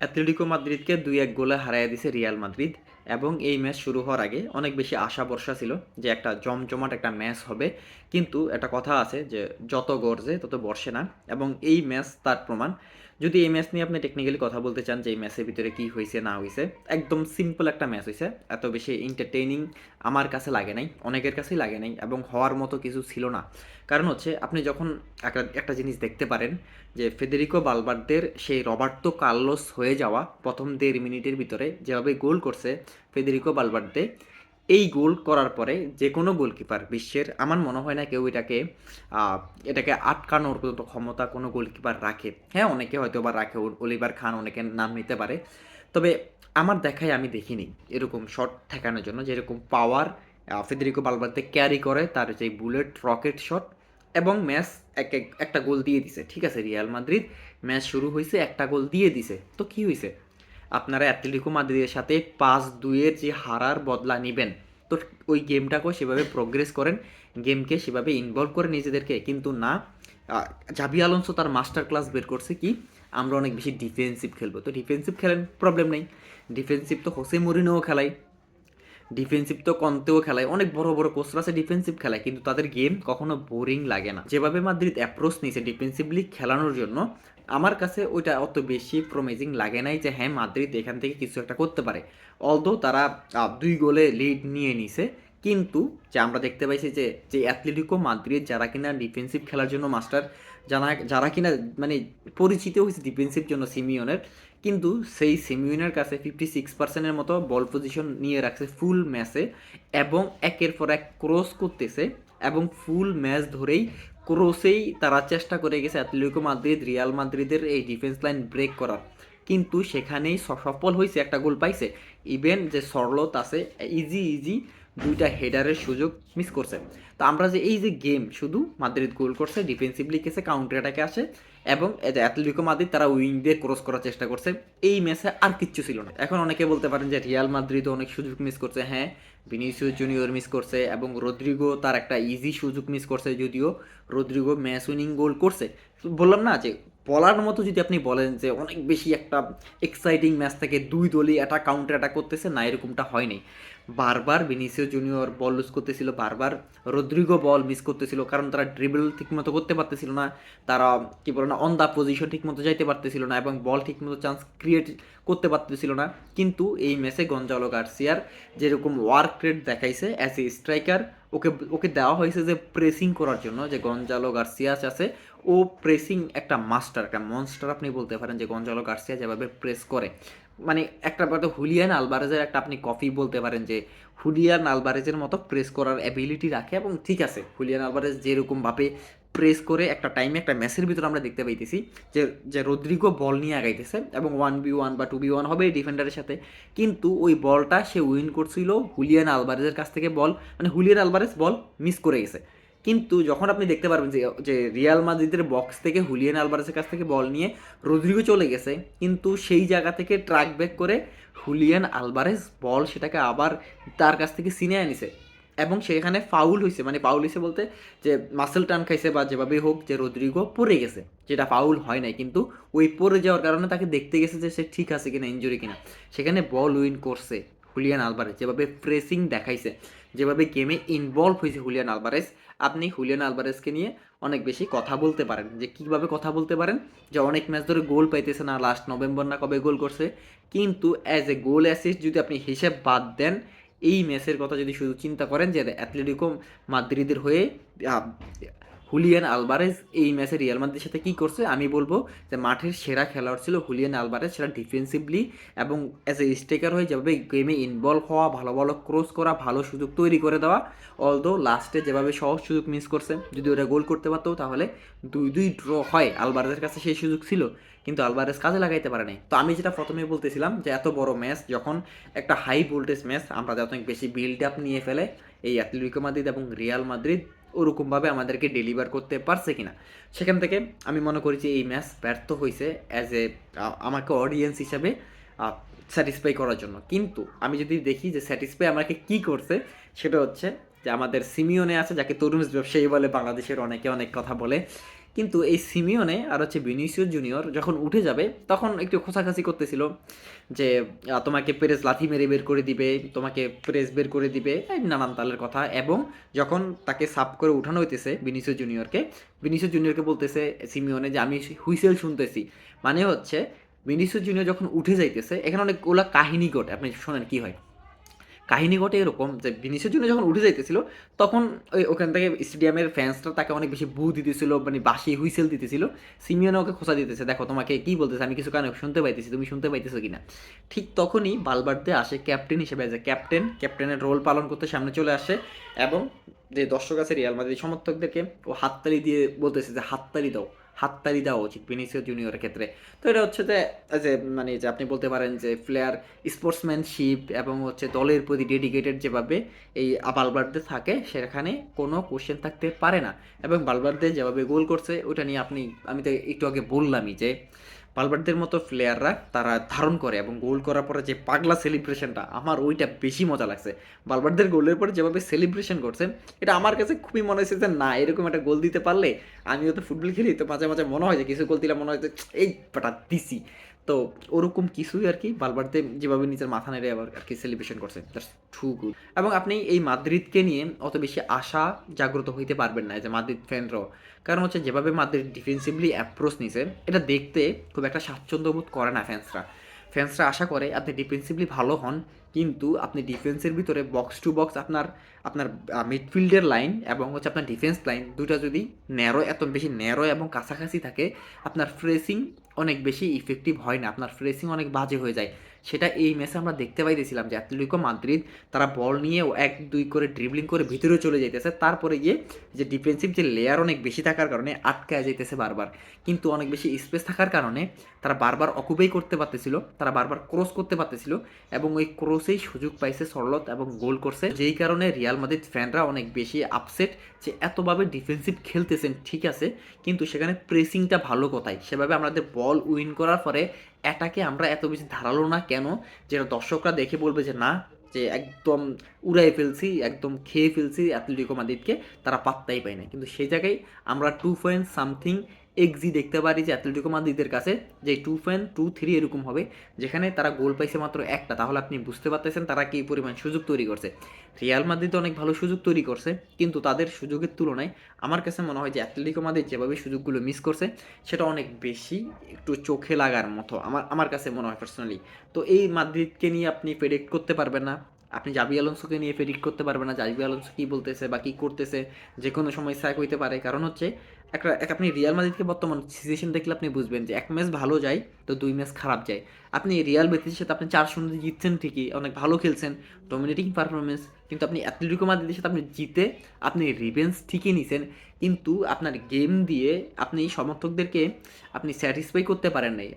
Atletico মাদ্রিদকে দুই এক গোলে হারিয়ে দিছে রিয়াল মাদ্রিদ এবং এই ম্যাচ শুরু হওয়ার আগে অনেক বেশি আশা বর্ষা ছিল যে একটা জমজমাট একটা ম্যাচ হবে। কিন্তু একটা কথা আছে যে যত গর্জে তত বর্ষে না। এবং এই ম্যাচ তার প্রমাণ। যদি এই ম্যাচ নিয়ে আপনি টেকনিক্যালি কথা বলতে চান যে এই ম্যাচের ভিতরে কি হয়েছে না হয়েছে একদম সিম্পল একটা ম্যাচ হয়েছে এত বেশি এন্টারটেইনিং আমার কাছে লাগে নাই, অনেকের কাছেই লাগে নাই এবং হওয়ার মতো কিছু ছিল না। কারণ হচ্ছে, আপনি যখন একটা একটা জিনিস দেখতে পারেন যে ফেদেরিকো বালবার্দের সেই রবার্তো কার্লোস হয়ে যাওয়া প্রথম দেড় মিনিটের ভিতরে যেভাবে গোল করছে ফেদেরিকো বালবার্দে এই গোল করার পরে যে কোনো গোলকিপার বিশ্বের, আমার মনে হয় না কেউ এটাকে এটাকে আটকানোর মতো ক্ষমতা কোনো গোলকিপার রাখে। হ্যাঁ অনেকে হয়তো বা রাখে অলিভার খান অনেকে নাম নিতে পারে। তবে আমার দেখায় আমি দেখিনি এরকম শট ঠেকানোর জন্য, যেরকম পাওয়ার ফেদেরিকো বালবার্দে ক্যারি করে তার যে বুলেট, রকেট শট এবং ম্যাচ এক- একটা গোল দিয়ে দিছে। ঠিক আছে, রিয়াল মাদ্রিদ, ম্যাচ শুরু হয়েছে একটা গোল দিয়ে দিছে। তো কি হয়েছে আপনারা অ্যাথলেটিকো মাদ্রিদের সাথে পাঁচ দুইয়ের যে হারার বদলা নেবেন। তো ওই গেমটাকেও সেভাবে প্রোগ্রেস করেন, গেমকে সেভাবে ইনভলভ করে নিজেদেরকে। কিন্তু না জাবি আলোনসো তার মাস্টার ক্লাস বের করছে কি? আমরা অনেক বেশি ডিফেন্সিভ খেলব। তো ডিফেন্সিভ খেলেন প্রবলেম নেই। ডিফেন্সিভ তো হোসে মরিনোও খেলাই। ডিফেন্সিভ তো কন্তেও খেলায়। অনেক বড় বড় কোচরা আছে ডিফেন্সিভ খেলায়, কিন্তু তাদের গেম কখনো বোরিং লাগে না। যেভাবে মাদ্রিদ অ্যাপ্রোচ নিয়েছে ডিফেন্সিভলি খেলানোর জন্য, আমার কাছে ওইটা অত বেশি প্রমেজিং লাগে নাই যে হ্যাঁ মাদ্রিদ এখান থেকে কিছু একটা করতে পারে। অলদো তারা দুই গোলে লিড নিয়ে নিছে, কিন্তু যে আমরা দেখতে পাইছি যে যে অ্যাথলেটিকো মাদ্রিদ যারা কিনা ডিফেন্সিভ খেলার জন্য মাস্টার যারা যারা কিনা মানে পরিচিত হয়েছে ডিফেন্সিভ জন্য সিমিয়নের কিন্তু সেই সিমিউনের কাছে ফিফটি সিক্স পার্সেন্টের মতো বল পজিশন নিয়ে রাখছে ফুল ম্যাচে এবং একের পর এক ক্রস করতেছে এবং ফুল ম্যাচ ধরেই ক্রসেই তারা চেষ্টা করে গেছে অ্যাথলেটিকো মাদ্রিদ রিয়াল মাদ্রিদের এই ডিফেন্স লাইন ব্রেক করার। কিন্তু সেখানেই সফল হয়েছে একটা গোল পাইছে। ইভেন যে সরলত আছে ইজি ইজি দুইটা হেডারের সুযোগ মিস করছে। তো আমরা যে এই যে গেম শুধু মাদ্রিদ গোল করছে ডিফেন্সিভলি কেসে কাউন্টার অ্যাটাকে আসে এবং অ্যাথলেটিকো মাদ্রিদ তারা উইং দিয়ে ক্রস করার চেষ্টা করছে, এই ম্যাচে আর কিচ্ছু ছিল না। এখন অনেকে বলতে পারেন যে রিয়াল মাদ্রিদ অনেক সুযোগ মিস করছে হ্যাঁ ভিনিসিয়াস জুনিয়র মিস করছে এবং রদ্রিগো তার একটা ইজি সুযোগ মিস করছে, যদিও রদ্রিগো ম্যাচ উইনিং গোল করছে। বললাম না যে বলার মতো যদি আপনি বলেন যে অনেক বেশি একটা এক্সাইটিং ম্যাচ থেকে দুই দলই অ্যাটাক কাউন্টার অ্যাটাক করতেছে, না, এরকমটা হয়নি। বারবার ভিনিসিও জুনিয়র বল লুজ করতেছিল, বারবার রদ্রিগো বল মিস করতেছিল, কারণ তারা ড্রিবল ঠিকমতো করতে পারতেছিল না, তারা, কি বলে না অন দ্য পজিশন ঠিকমতো যাইতে পারতেছিল না এবং বল ঠিকমতো চান্স ক্রিয়েট করতে পারতেছিল না। কিন্তু এই ম্যাচে গঞ্জালো গার্সিয়ার যেরকম ওয়ার্ক রেট দেখাইছে অ্যাজ এ স্ট্রাইকার ওকে ওকে দেওয়া হয়েছে যে প্রেসিং করার জন্য, যে গঞ্জালো গার্সিয়াস আছে ও প্রেসিং একটা মাস্টার একটা মনস্টার আপনি বলতে পারেন যে গঞ্জালো গার্সিয়া যেভাবে প্রেস করে। মানে একটা ব্যাপার হুলিয়ান আলবারেজের একটা আপনি কফি বলতে পারেন যে হুলিয়ান আলবারেজের মতো প্রেস করার অ্যাবিলিটি রাখে এবং ঠিক আছে, হুলিয়ান আলবারেজ যেরকমভাবে প্রেস করে একটা টাইমে একটা ম্যাচের ভিতরে আমরা দেখতে পাইতেছি যে যে রদ্রিগো বল নিয়ে আগাইতেছে এবং ওয়ান বি ওয়ান বা টু বি ওয়ান হবে ডিফেন্ডারের সাথে। কিন্তু ওই বলটা সে উইন করছিল হুলিয়ান আলবারেজের কাছ থেকে বল মানে হুলিয়ান আলবারেজ বল মিস করে গেছে। কিন্তু যখন আপনি দেখতে পারবেন যে রিয়াল মাদ্রিদের বক্স থেকে হুলিয়ান আলবারেজের কাছ থেকে বল নিয়ে রদ্রিগো চলে গেছে, কিন্তু সেই জায়গা থেকে ট্রাক ব্যাক করে হুলিয়ান আলবারেজ বল সেটাকে আবার তার কাছ থেকে সিনে আনিছে। এবং সেখানে ফাউল হয়েছে মানে ফাউল হয়েছে বলতে যে মাসেল টান খাইছে বা যেভাবে হোক যে রদ্রিগো পড়ে গেছে, যেটা ফাউল হয় নাই, কিন্তু ওই পড়ে যাওয়ার কারণে তাকে দেখতে গেছে যে সে ঠিক আছে কিনা ইঞ্জুরি কিনা। সেখানে বল উইন করছে হুলিয়ান আলবারেজ যেভাবে প্রেসিং দেখাইছে। যেভাবে গেমে ইনভলভ হয়েছে হুলিয়ান আলবারেস আপনি হুলিয়ান আলবারেসকে নিয়ে অনেক বেশি কথা বলতে পারেন। যে কীভাবে কথা বলতে পারেন? যে অনেক ম্যাচ ধরে গোল পাইতেছে না লাস্ট নভেম্বর না কবে গোল করছে। কিন্তু অ্যাজ এ গোল অ্যাসিস্ট যদি আপনি হিসেব বাদ দেন, এই ম্যাচের কথা যদি শুধু চিন্তা করেন যে অ্যাথলেটিকো মাদ্রিদের হয়ে হুলিয়ান আলবারেজ এই ম্যাচে রিয়াল মাদ্রিদের সাথে কি করছে? আমি বলব যে মাঠের সেরা খেলোয়াড় ছিল হুলিয়ান আলবারেজ, সেটা ডিফেন্সিভলি এবং অ্যাজ এ স্টেকার হয়ে যেভাবে গেমে ইনভলভ হওয়া, ভালো ভালো ক্রস করা, ভালো সুযোগ তৈরি করে দেওয়া অলদো লাস্টে যেভাবে সহজ সুযোগ মিস করছে, যদি ওরা গোল করতে পারতো তাহলে দুই দুই ড্র হয় আলবারেজের কাছে সেই সুযোগ ছিল, কিন্তু আলবারেজ কাজে লাগাইতে পারে নাই। তো আমি যেটা প্রথমে বলতেছিলাম যে এত বড় ম্যাচ যখন একটা হাই ভোল্টেজ ম্যাচ আমরা যত বেশি বিল্ড আপ নিয়ে ফেলে, এই অ্যাথলেটিকো মাদ্রিদ এবং রিয়াল মাদ্রিদ ওরকমভাবে আমাদেরকে ডেলিভার করতে পারছে কিনা। সেখান থেকে আমি মনে করি যে এই ম্যাচ ব্যর্থ হয়েছে অ্যাজ এ আমাকে অডিয়েন্স হিসাবে স্যাটিসফাই করার জন্য। কিন্তু আমি যদি দেখি যে স্যাটিসফাই আমাকে কি করছে, সেটা হচ্ছে যে আমাদের সিমিওনে আছে, যাকে তরুণ ব্যবসায়ী বলে বাংলাদেশের অনেকে অনেক কথা বলে। কিন্তু এই সিমিওনে আর হচ্ছে ভিনিসিয়াস জুনিয়র যখন উঠে যাবে, তখন একটু খোঁচাখাচি করতেছিল যে তোমাকে প্রেস লাথি মেরে বের করে দিবে, তোমাকে প্রেস বের করে দিবে নানান তালের কথা। এবং যখন তাকে সাফ করে উঠানো হইতেছে ভিনিসিয়াস জুনিয়রকে ভিনিসিয়াস জুনিয়রকে বলতেছে সিমিওনে যে, আমি হুইসেল শুনতেছি। মানে হচ্ছে, ভিনিসিয়াস জুনিয়র যখন উঠে যাইতেছে, এখানে অনেক অনেকগুলো কাহিনী ঘটে। আপনি শোনেন কি হয়। কাহিনী ঘটে এরকম যে ভিনিসিয়াস জন্য যখন উঠে যাইতেছিল, তখন ওই ওখান থেকে স্টেডিয়ামের ফ্যান্সরা তাকে অনেক বেশি বু দিতেছিল মানে বাসি হুইসেল দিতেছিল। সিমিয়নে ওকে খোঁচা দিতেছে, দেখো, তোমাকে কি বলতেছে? আমি কিছু কারণে শুনতে পাইতেছি, তুমি শুনতে পাইতেছো কিনা? ঠিক তখনই বালবার্দে আসে ক্যাপ্টেন হিসেবে যে ক্যাপ্টেন ক্যাপ্টেনের রোল পালন করতে সামনে চলে আসে এবং যে দর্শক আছে রিয়াল মাদ্রিদ সমর্থকদেরকে ও হাততালি দিয়ে বলতেছে যে, হাততালি দাও। হাততালি দেওয়া উচিত। ভিনিসিয়াস জুনিয়রের ক্ষেত্রে। তো এটা হচ্ছে যে যে মানে যে আপনি বলতে পারেন যে প্লেয়ার স্পোর্টসম্যানশিপ এবং হচ্ছে দলের প্রতি ডেডিকেটেড যেভাবে এই বালবার্দে থাকে, সেখানে কোনো কোশ্চেন থাকতে পারে না। এবং বালবার্দে যেভাবে গোল করছে ওটা নিয়ে আপনি, আমি তো একটু আগে বললামই যে বালবার্দের মতো প্লেয়াররা তারা ধারণ করে এবং গোল করার পরে যে পাগলা সেলিব্রেশনটা আমার ওইটা বেশি মজা লাগছে। পালবারদের গোলের পরে যেভাবে সেলিব্রেশন করছে, এটা আমার কাছে খুবই মনে হয়েছে যে, না, এরকম একটা গোল দিতে পারলে, আমিও তো ফুটবল খেলি। তো মাঝে মাঝে মনে হয় যে, কিছু গোল দিলে মনে হয় যে, এই পাটা দিছি তো ওরকম কিছুই আর কি বালবার্তে যেভাবে নিজের মাথা নেড়ে আবার আর কি সেলিব্রেশন করছে টু গুড এবং আপনি এই মাদ্রিদকে নিয়ে অত বেশি আশা জাগ্রত হইতে পারবেন না যে মাদ্রিদ ফ্যানরাও কারণ হচ্ছে যেভাবে মাদ্রিদ ডিফেন্সিভলি অ্যাপ্রোচ নিছে, এটা দেখতে খুব একটা স্বাচ্ছন্দ্য বোধ করে না ফ্যান্সরা ফ্যান্সরা আশা করে আপনি ডিফেন্সিভলি ভালো হন কিন্তু আপনি ডিফেন্সের ভিতরে বক্স টু বক্স আপনার আপনার মিডফিল্ডের লাইন এবং হচ্ছে আপনার ডিফেন্স লাইন দুটা যদি ন্যারো এত বেশি ন্যারো এবং কাছাকাছি থাকে, আপনার ফ্রেসিং অনেক বেশি ইফেক্টিভ হয় না। আপনার ফ্রেসিং অনেক বাজে হয়ে যায়। সেটা এই ম্যাচে আমরা দেখতে পাইতেছিলাম যে অ্যাথলেটিকো মাদ্রিদ তারা বল নিয়ে এক, দুই করে ড্রিবলিং করে ভিতরে চলে যাইতেছে। তারপরে গিয়ে যে ডিফেন্সিভ যে লেয়ার অনেক বেশি থাকার কারণে আটকায় যাইতেছে বারবার। কিন্তু অনেক বেশি স্পেস থাকার কারণে তারা বারবার অকুপাই করতে পারতেছিল, তারা বারবার ক্রস করতে পারতেছিল এবং ওই ক্রসেই সুযোগ পাইছে সরলত এবং গোল করছে। যেই কারণে রিয়াল মাদ্রিদ ফ্যানরা অনেক বেশি আপসেট যে এতভাবে ডিফেন্সিভ খেলতেছেন, ঠিক আছে, কিন্তু সেখানে প্রেসিংটা ভালো কোথায়? সেভাবে আমাদের বল উইন করার পরে অ্যাটাকে আমরা এত বেশি ধারালো না কেন? যেটা দর্শকরা দেখে বলবে যে, না, যে একদম উড়াই ফেলছি, একদম খেয়ে ফেলছি অ্যাথলেটিকো মাদিদকে তারা পাত্তাই পায় না। কিন্তু সেই জায়গায় আমরা টু পয়েন্ট সামথিং এক্সি দেখতে পারি যে অ্যাথলেটিকো মাদ্রিদের কাছে, যে টু পয়েন্ট টু থ্রি এরকম হবে, যেখানে তারা গোল পাইছে মাত্র একটা। তাহলে আপনি বুঝতে পারতেছেন তারা কী পরিমাণ সুযোগ তৈরি করছে। রিয়াল মাদ্রিদ অনেক ভালো সুযোগ তৈরি করছে, কিন্তু তাদের সুযোগের তুলনায় আমার কাছে মনে হয় যে অ্যাথলেটিকো মাদ্রিদ যেভাবে সুযোগগুলো মিস করছে, সেটা অনেক বেশি একটু চোখে লাগার মতো আমার আমার কাছে মনে হয় পার্সোনালি তো এই মাদ্রিদকে নিয়ে আপনি প্রেডিক্ট করতে পারবেন না। আপনি জাবি আলোনসোকে নিয়ে প্রেডিক্ট করতে পারবেন না। জাবি আলোনসো কী বলতেছে বা কী করতেছে যে কোনো সময় স্যাক হইতে পারে। কারণ হচ্ছে একটা এক আপনি রিয়াল মাদ্রিদকে বর্তমান সিচুয়েশন দেখলে আপনি বুঝবেন যে এক ম্যাচ ভালো যায় তো দুই ম্যাচ খারাপ যায়। আপনি রিয়াল বেতিসের সাথে আপনি চার শূন্য জিতছেন ঠিকই, অনেক ভালো খেলছেন ডমিনেটিং পারফরমেন্স কিন্তু আপনি অ্যাথলেটিকো মাদ্রিদের সাথে আপনি জিতে আপনি রিভেন্স ঠিকই নিছেন, কিন্তু আপনার গেম দিয়ে আপনি সমর্থকদেরকে আপনি স্যাটিসফাই করতে পারেন নাই।